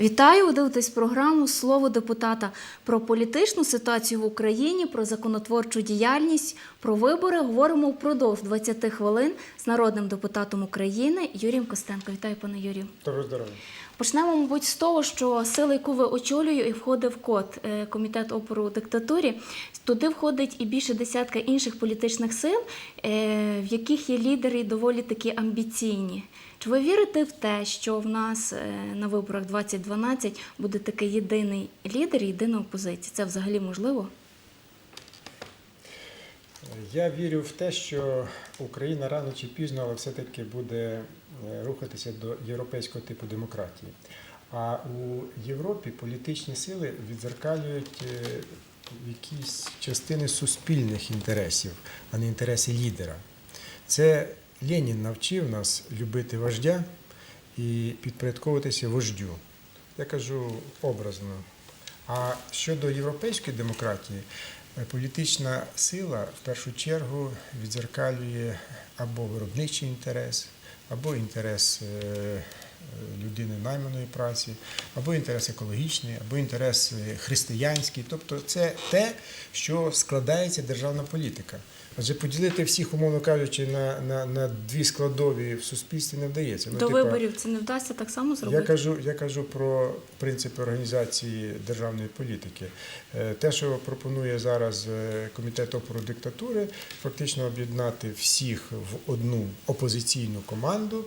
Вітаю! Ви дивитесь програму Слово депутата про політичну ситуацію в Україні, про законотворчу діяльність, про вибори. Говоримо впродовж 20 хвилин з народним депутатом України Юрієм Костенко. Вітаю, пане Юрію. Здоров'я. Почнемо, мабуть, з того, що сила, яку ви очолює, і входить в код е, комітет опору диктатурі. Туди входить і більше десятка інших політичних сил, е, в яких є лідери доволі такі амбіційні. Чи ви вірите в те, що в нас е, на виборах 2012 буде такий єдиний лідер, єдина опозиція? Це взагалі можливо? Я вірю в те, що Україна рано чи пізно, але все-таки буде е, рухатися до європейського типу демократії. А у Європі політичні сили відзеркалюють е, якісь частини суспільних інтересів, а не інтереси лідера. Це Ленін навчив нас любити вождя і підпорядковуватися вождю. Я кажу образно. А щодо європейської демократії, політична сила в першу чергу відзеркалює або виробничий інтерес, або інтерес е, е, людини найманої праці, або інтерес екологічний, або інтерес е, християнський. Тобто це те, що складається державна політика. Адже поділити всіх, умовно кажучи, на, на, на дві складові в суспільстві не вдається. Ну, До типа, виборів це не вдасться так само зробити. я кажу, я кажу про принципи організації державної політики. Е, Те, що пропонує зараз е, комітет опору диктатури, фактично об'єднати всіх в одну опозиційну команду.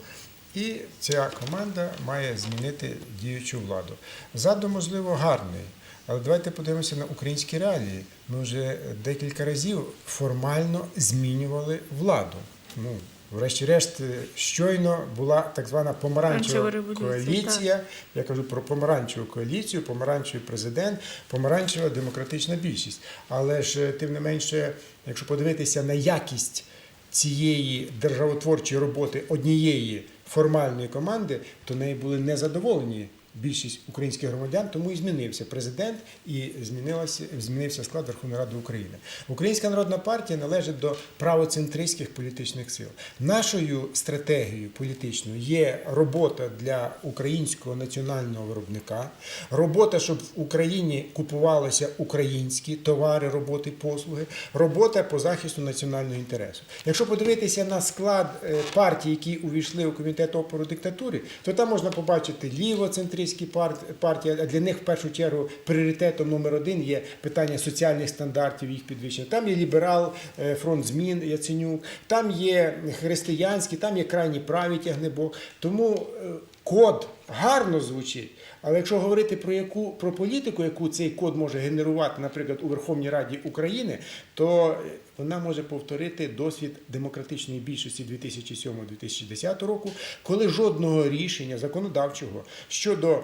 І ця команда має змінити діючу владу. Задум, можливо, гарний. Але давайте подивимося на українські реалії. Ми вже декілька разів формально змінювали владу. Ну, врешті-решт, щойно була так звана помаранчева коаліція. Я кажу про помаранчеву коаліцію, помаранчевий президент, помаранчева демократична більшість. Але ж е, тим не менше, якщо подивитися на якість цієї державотворчої роботи однієї формальної команди, то неї були незадоволені. Більшість українських громадян, тому і змінився президент і змінилася, змінився склад Верховної Ради України. Українська народна партія належить до правоцентристських політичних сил. Нашою стратегією політичною є робота для українського національного виробника, робота, щоб в Україні купувалися українські товари, роботи, послуги, робота по захисту національного інтересу. Якщо подивитися на склад е, партій, які увійшли у комітет опору диктатури, то там можна побачити лівоцентристські пар- партії, а для них в першу чергу пріоритетом номер один є питання соціальних стандартів, їх підвищення. Там є ліберал, е, фронт змін Яценюк, там є християнські, там є крайні праві тягнебок. Тому е, код гарно звучить. Але якщо говорити про яку про політику, яку цей код може генерувати, наприклад, у Верховній Раді України, то вона може повторити досвід демократичної більшості 2007-2010 року, коли жодного рішення законодавчого щодо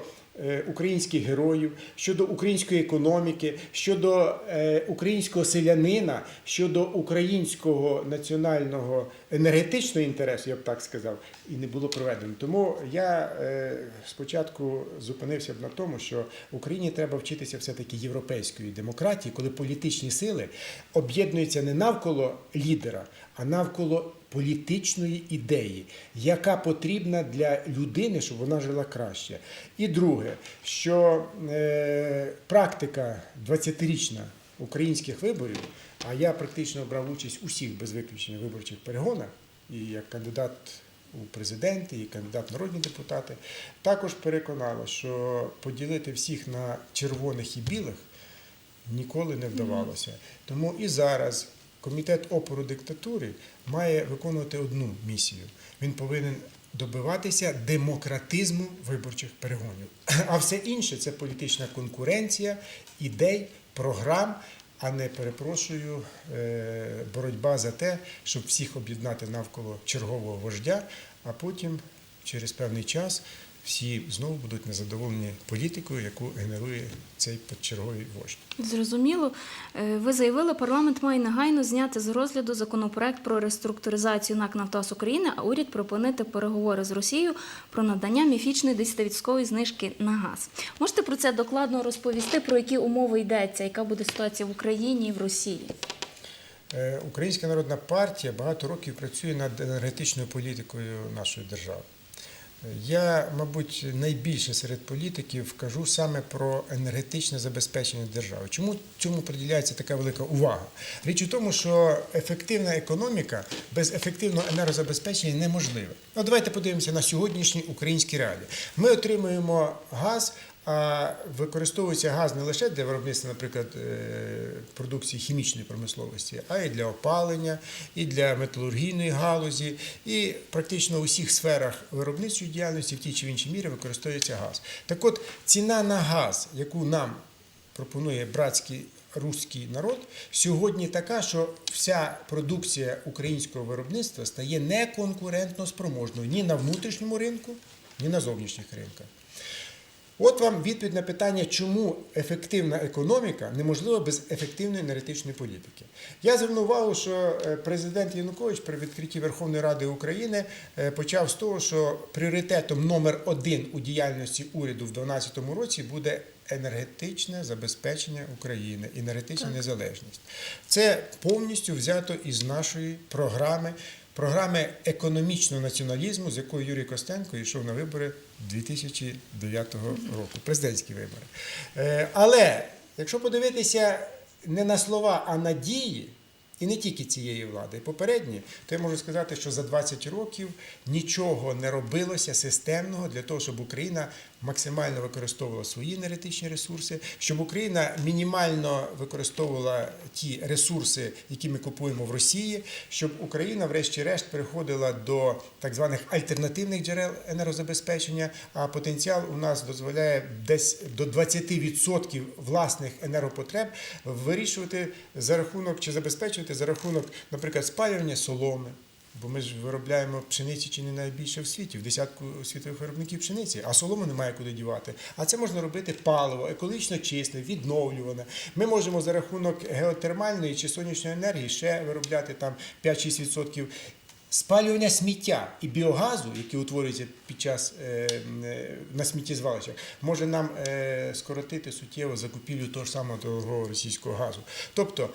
українських героїв, щодо української економіки, щодо е, українського селянина, щодо українського національного енергетичного інтересу, я б так сказав, і не було проведено. Тому я е, спочатку зупинився б на тому, що Україні треба вчитися все-таки європейської демократії, коли політичні сили об'єднуються не навколо лідера, а навколо політичної ідеї, яка потрібна для людини, щоб вона жила краще. І друге, що е, практика 20-річна українських виборів, а я практично брав участь у всіх без виключення виборчих перегонах, і як кандидат у президенти, і кандидат в народні депутати, також переконала, що поділити всіх на червоних і білих ніколи не вдавалося. Тому і зараз комітет опору диктатури має виконувати одну місію. Він повинен добиватися демократизму виборчих перегонів. А все інше це політична конкуренція, ідей, програм. А не перепрошую е, боротьба за те, щоб всіх об'єднати навколо чергового вождя, а потім через певний час всі знову будуть незадоволені політикою, яку генерує цей подчерговий вождь. Зрозуміло. Е, Ви заявили, парламент має негайно зняти з розгляду законопроект про реструктуризацію НАК «Нафтогаз України, а уряд припинити переговори з Росією про надання міфічної 10% знижки на газ. Можете про це докладно розповісти, про які умови йдеться, яка буде ситуація в Україні і в Росії? Е, Українська народна партія багато років працює над енергетичною політикою нашої держави. Я, мабуть, найбільше серед політиків кажу саме про енергетичне забезпечення держави. Чому цьому приділяється така велика увага? Річ у тому, що ефективна економіка без ефективного енергозабезпечення неможлива. Ну, давайте подивимося на сьогоднішні українські реалії. Ми отримуємо газ. А використовується газ не лише для виробництва, наприклад, е, продукції хімічної промисловості, а й для опалення, і для металургійної галузі, і практично у всіх сферах виробничої діяльності в тій чи в іншій мірі використовується газ. Так от ціна на газ, яку нам пропонує братський руський народ, сьогодні така, що вся продукція українського виробництва стає неконкурентно спроможною ні на внутрішньому ринку, ні на зовнішніх ринках. От вам відповідь на питання, чому ефективна економіка неможлива без ефективної енергетичної політики. Я звернув увагу, що е, президент Янукович при відкритті Верховної Ради України е, почав з того, що пріоритетом номер один у діяльності уряду в 2012 році буде енергетичне забезпечення України, енергетична незалежність. Це повністю взято із нашої програми. Програми економічного націоналізму, з якою Юрій Костенко йшов на вибори 2009 року, президентські вибори. Е, Але якщо подивитися не на слова, а на дії, і не тільки цієї влади, і попередні, то я можу сказати, що за 20 років нічого не робилося системного для того, щоб Україна максимально використовувала свої енергетичні ресурси, щоб Україна мінімально використовувала ті ресурси, які ми купуємо в Росії, щоб Україна, врешті-решт, переходила до так званих альтернативних джерел енергозабезпечення. А потенціал у нас дозволяє десь до 20% власних енергопотреб вирішувати за рахунок чи забезпечувати за рахунок, наприклад, спалювання соломи. Бо ми ж виробляємо пшениці чи не найбільше в світі, в десятку світових виробників пшениці, а солому немає куди дівати. А це можна робити паливо, екологічно чисте, відновлюване. Ми можемо за рахунок геотермальної чи сонячної енергії ще виробляти там 5-6%. Спалювання сміття і біогазу, який утворюється під час е, е, на сміттєзвалищах, може нам е, скоротити суттєво закупівлю того ж самого дорогого російського газу. Тобто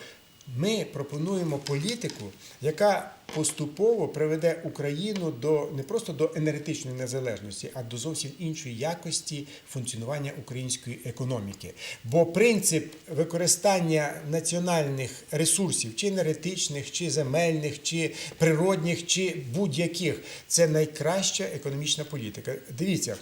ми пропонуємо політику, яка поступово приведе Україну до не просто до енергетичної незалежності, а до зовсім іншої якості функціонування української економіки. Бо принцип використання національних ресурсів, чи енергетичних, чи земельних, чи природних, чи будь-яких це найкраща економічна політика. Дивіться,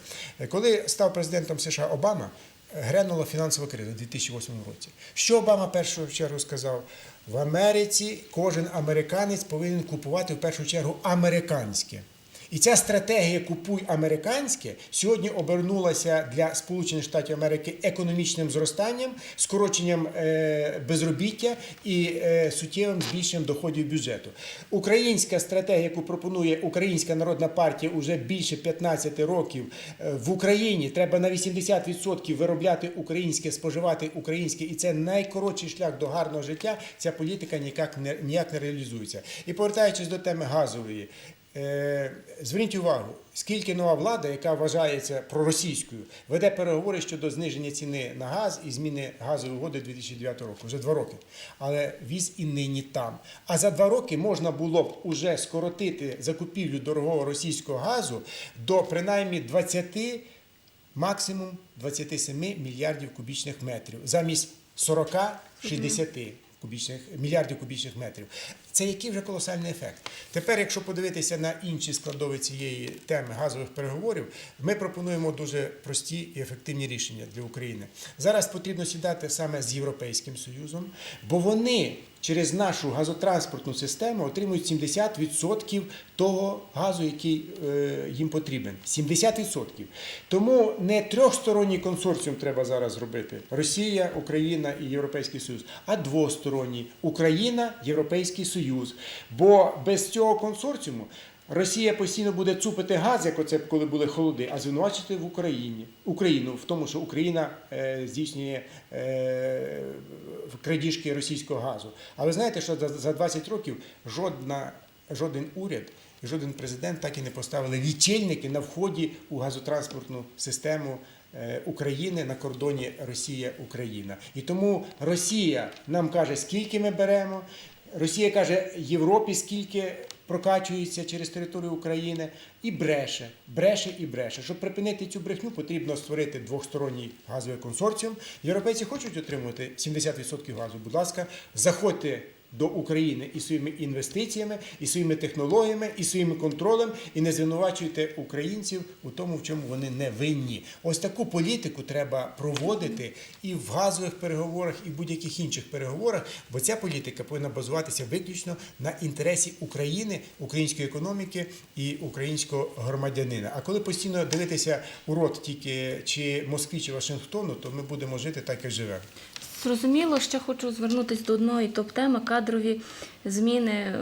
коли став президентом США Обама. Гренула фінансова криза у 2008 році. Що Обама першу чергу сказав? В Америці кожен американець повинен купувати в першу чергу американське. І ця стратегія Купуй американське сьогодні обернулася для Сполучених Штатів Америки економічним зростанням, скороченням е, безробіття і е, суттєвим збільшенням доходів бюджету. Українська стратегія, яку пропонує Українська народна партія уже більше 15 років е, в Україні, треба на 80% виробляти українське, споживати українське, і це найкоротший шлях до гарного життя. Ця політика ніяк не ніяк не реалізується. І повертаючись до теми газової. Е, Зверніть увагу, скільки нова влада, яка вважається проросійською, веде переговори щодо зниження ціни на газ і зміни газової угоди 2009 року, вже два роки. Але віз і нині там. А за два роки можна було б уже скоротити закупівлю дорогого російського газу до принаймні 20, максимум 27 мільярдів кубічних метрів замість 40-60 кубічних мільярдів кубічних метрів. Це який вже колосальний ефект. Тепер, якщо подивитися на інші складові цієї теми газових переговорів, ми пропонуємо дуже прості і ефективні рішення для України. Зараз потрібно сідати саме з Європейським Союзом, бо вони через нашу газотранспортну систему отримують 70% того газу, який е, їм потрібен. 70%. Тому не трьохсторонній консорціум треба зараз зробити: Росія, Україна і Європейський Союз, а двосторонній Україна, Європейський Союз. Бо без цього консорціуму. Росія постійно буде цупити газ, як оце коли були холоди, а звинувачити в Україні Україну в тому, що Україна е, здійснює е, крадіжки російського газу. Але знаєте, що за, за 20 років жодна, жоден уряд і жоден президент так і не поставили лічильники на вході у газотранспортну систему. е, України на кордоні Росія-Україна. І тому Росія нам каже, скільки ми беремо. Росія каже Європі, скільки прокачується через територію України і бреше, бреше і бреше. Щоб припинити цю брехню, потрібно створити двосторонній газовий консорціум. Європейці хочуть отримувати 70% газу. Будь ласка, заходьте до України і своїми інвестиціями, і своїми технологіями, і своїм контролем, і не звинувачуйте українців у тому, в чому вони не винні. Ось таку політику треба проводити і в газових переговорах, і в будь-яких інших переговорах, бо ця політика повинна базуватися виключно на інтересі України, української економіки і українського громадянина. А коли постійно дивитися у рот тільки чи Москві, чи Вашингтону, то ми будемо жити так, як живемо. Зрозуміло, ще хочу звернутися до одної топ-теми кадрові зміни е,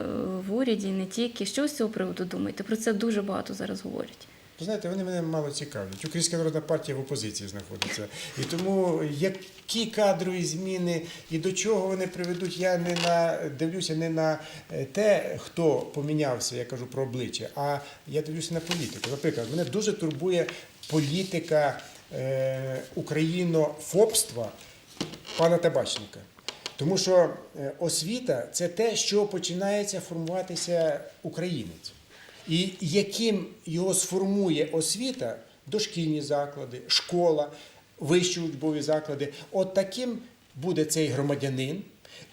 в уряді, не тільки. Що з цього приводу думаєте? Про це дуже багато зараз говорять. Знаєте, вони мене мало цікавлять. Українська народна партія в опозиції знаходиться. І тому які кадрові зміни і до чого вони приведуть, я не на дивлюся не на е, те, хто помінявся, я кажу про обличчя, а я дивлюся на політику. Наприклад, мене дуже турбує політика е, українофобства пана Табачника. Тому що е, освіта це те, що починається формуватися українець. І яким його сформує освіта, дошкільні заклади, школа, вищі учбові заклади, от таким буде цей громадянин,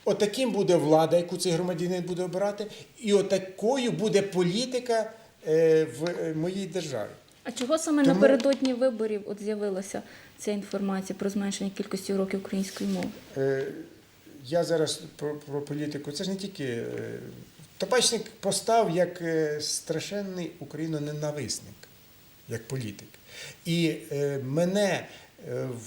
от таким буде влада, яку цей громадянин буде обирати, і от такою буде політика е, в е, моїй державі. А чого саме Тому- напередодні виборів от з'явилася ця інформація про зменшення кількості уроків української мови? Е, Я зараз про, про політику. Це ж не тільки. е, Табачник постав як е, страшенний україноненависник, як політик. І е, мене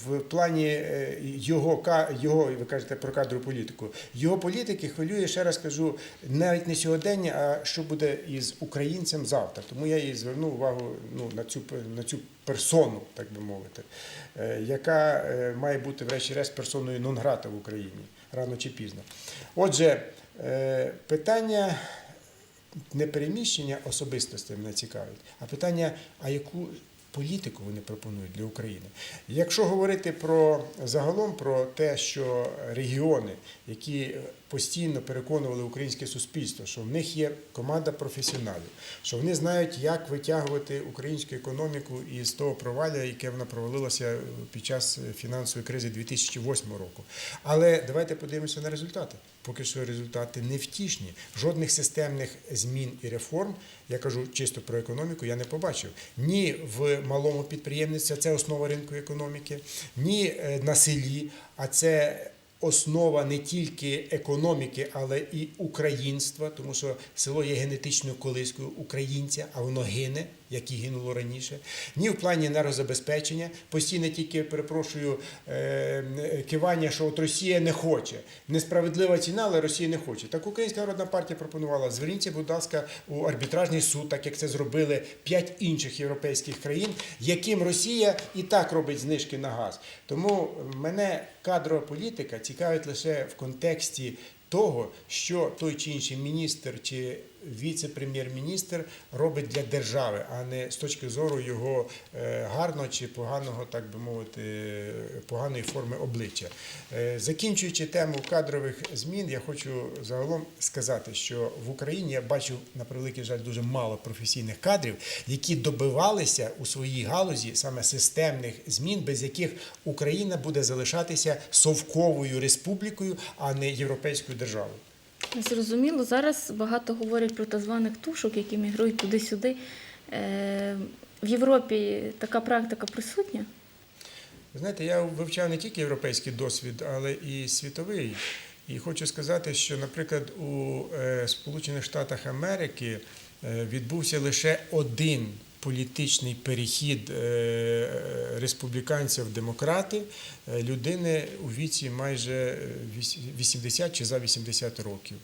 в плані е, його, його, ви кажете про кадрову політику, його політики хвилює, ще раз кажу, навіть не сьогодення, а що буде із українцем завтра. Тому я і звернув увагу ну, на, цю, на цю персону, так би мовити, е, яка е, має бути, врешті-решт, персоною нон-грата в Україні рано чи пізно. Отже, питання не переміщення особистостей мене цікавить, а питання, а яку політику вони пропонують для України. Якщо говорити про загалом про те, що регіони, які постійно переконували українське суспільство, що в них є команда професіоналів, що вони знають, як витягувати українську економіку із того провалля, яке вона провалилася під час фінансової кризи 2008 року. Але давайте подивимося на результати. Поки що результати не втішні. Жодних системних змін і реформ, я кажу чисто про економіку, я не побачив. Ні в малому підприємництві, це основа ринку економіки, ні е, на селі, а це основа не тільки економіки, але і українства, тому що село є генетичною колискою українця, а воно гине, як і гинуло раніше. Ні в плані енергозабезпечення, постійно тільки перепрошую е, кивання, що от Росія не хоче. Несправедлива ціна, але Росія не хоче. Так Українська народна партія пропонувала: зверніться, будь ласка, у арбітражний суд, так як це зробили п'ять інших європейських країн, яким Росія і так робить знижки на газ. Тому мене кадрова політика цікавить лише в контексті того, що той чи інший міністр чи віце-прем'єр-міністр робить для держави, а не з точки зору його е, гарного чи поганого, так би мовити, поганої форми обличчя. Е, Закінчуючи тему кадрових змін, я хочу загалом сказати, що в Україні я бачу на превеликий жаль дуже мало професійних кадрів, які добивалися у своїй галузі саме системних змін, без яких Україна буде залишатися совковою республікою, а не європейською державою. Зрозуміло, зараз багато говорять про так званих тушок, які мігрують туди-сюди. Е, В Європі така практика присутня. Знаєте, я вивчав не тільки європейський досвід, але і світовий. І хочу сказати, що, наприклад, у е, Сполучених Штатах Америки е, відбувся лише один політичний перехід е, республіканців в демократи е, людини у віці майже е, 80 чи за 80 років.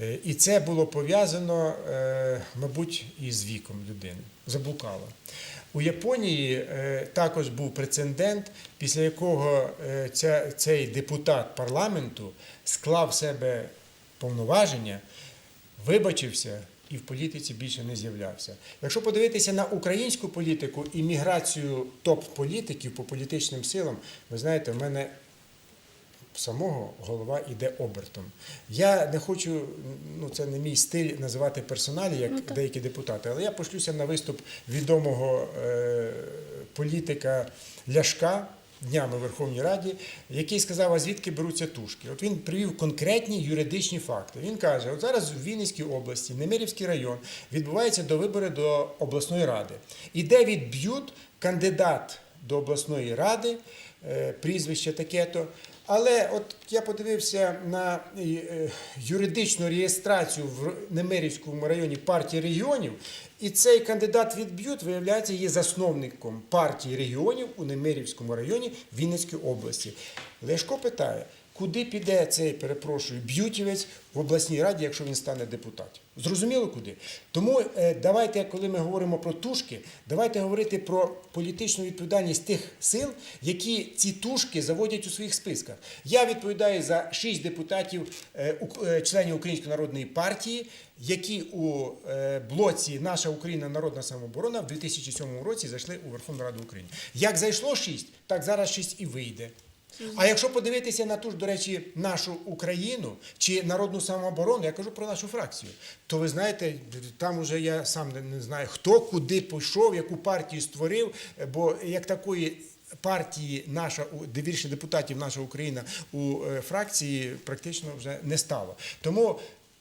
Е, І це було пов'язано, е, мабуть, із віком людини. Заблукала. У Японії е, також був прецедент, після якого е, ця, цей депутат парламенту склав в себе повноваження, вибачився і в політиці більше не з'являвся. Якщо подивитися на українську політику і міграцію топ-політиків по політичним силам, ви знаєте, в мене самого голова йде обертом. Я не хочу, ну це не мій стиль називати персоналі, як Ну, деякі депутати, але я пошлюся на виступ відомого е, політика Ляшка. Днями в Верховній Раді, який сказав, а звідки беруться тушки. От він привів конкретні юридичні факти. Він каже: от зараз в Вінницькій області, Немирівський район, відбувається до вибори до обласної ради. І де відб'ють кандидат до обласної ради, е, прізвище таке-то. Але от я подивився на е, юридичну реєстрацію в Немирівському районі партії регіонів, і цей кандидат від Б'ют, виявляється, є засновником партії регіонів у Немирівському районі Вінницької області. Лешко питає, куди піде цей, перепрошую, б'ютівець в обласній раді, якщо він стане депутатом? Зрозуміло куди? Тому е, давайте, коли ми говоримо про тушки, давайте говорити про політичну відповідальність тих сил, які ці тушки заводять у своїх списках. Я відповідаю за шість депутатів, е, е, членів Української народної партії, які у блоці Наша Україна Народна самооборона в 2007 році зайшли у Верховну Раду України. Як зайшло шість, так зараз шість і вийде. А якщо подивитися на ту ж, до речі, нашу Україну чи народну самооборону, я кажу про нашу фракцію, то ви знаєте, там уже я сам не, знаю, хто куди пішов, яку партію створив, бо як такої. Партії наша більше депутатів наша Україна у е, фракції практично вже не стало. Тому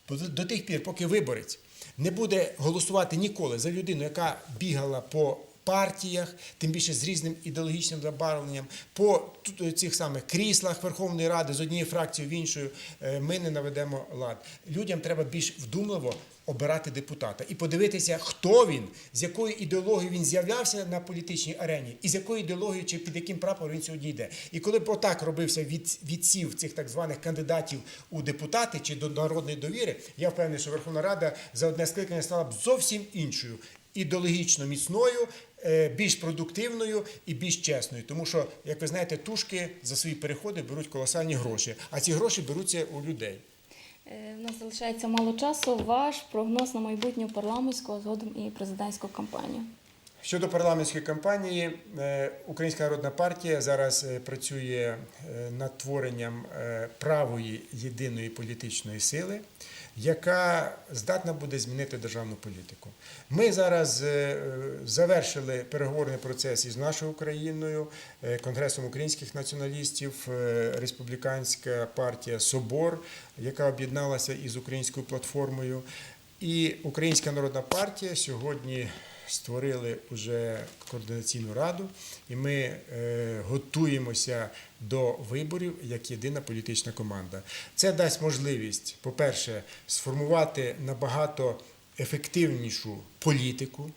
до тих пір, поки виборець не буде голосувати ніколи за людину, яка бігала по партіях, тим більше з різним ідеологічним забарвленням, по цих самих кріслах Верховної Ради з однієї фракції в іншу, е, ми не наведемо лад. Людям треба більш вдумливо обирати депутата і подивитися, хто він, з якою ідеологією він з'являвся на політичній арені, і з якою ідеологією чи під яким прапором він сьогодні йде. І коли б отак робився від, відсів цих так званих кандидатів у депутати чи до народної довіри, я впевнений, що Верховна Рада за одне скликання стала б зовсім іншою ідеологічно міцною, е, більш продуктивною і більш чесною. Тому що, як ви знаєте, тушки за свої переходи беруть колосальні гроші, а ці гроші беруться у людей. Е, У нас залишається мало часу. Ваш прогноз на майбутню парламентську, а згодом і президентську кампанію. Щодо парламентської кампанії, е, Українська народна партія зараз е, працює е, над творенням е, правої єдиної політичної сили, яка здатна буде змінити державну політику. Ми зараз е, завершили переговорний процес із нашою Україною, е, Конгресом українських націоналістів, е, республіканська партія Собор, яка об'єдналася із українською платформою. І Українська народна партія сьогодні створили вже координаційну раду, і ми е, готуємося до виборів як єдина політична команда. Це дасть можливість, по-перше, сформувати набагато ефективнішу політику.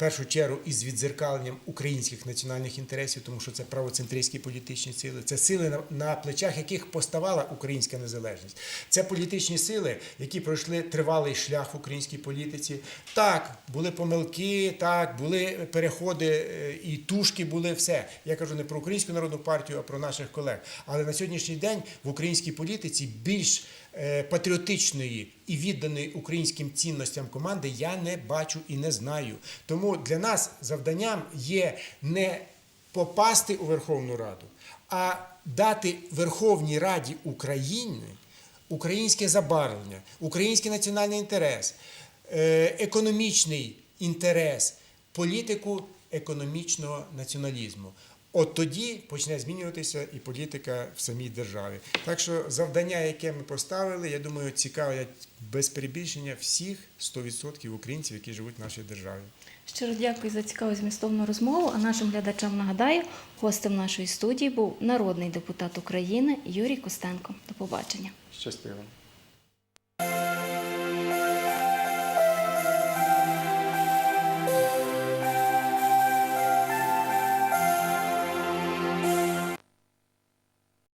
Першу чергу із відзеркаленням українських національних інтересів, тому що це правоцентристські політичні сили, це сили, на, плечах яких поставала українська незалежність. Це політичні сили, які пройшли тривалий шлях в українській політиці. Так, були помилки, так, були переходи е, і тушки були все. Я кажу не про українську народну партію, а про наших колег. Але на сьогоднішній день в українській політиці більш патріотичної і відданої українським цінностям команди я не бачу і не знаю. Тому для нас завданням є не попасти у Верховну Раду, а дати Верховній Раді України українське забарвлення, український національний інтерес, е, економічний інтерес, політику економічного націоналізму. От тоді почне змінюватися і політика в самій державі. Так що завдання, яке ми поставили, я думаю, цікавлять без перебільшення всіх 100% українців, які живуть в нашій державі. Щиро дякую за цікаву змістовну розмову. А нашим глядачам нагадаю, гостем нашої студії був народний депутат України Юрій Костенко. До побачення. Щасливо.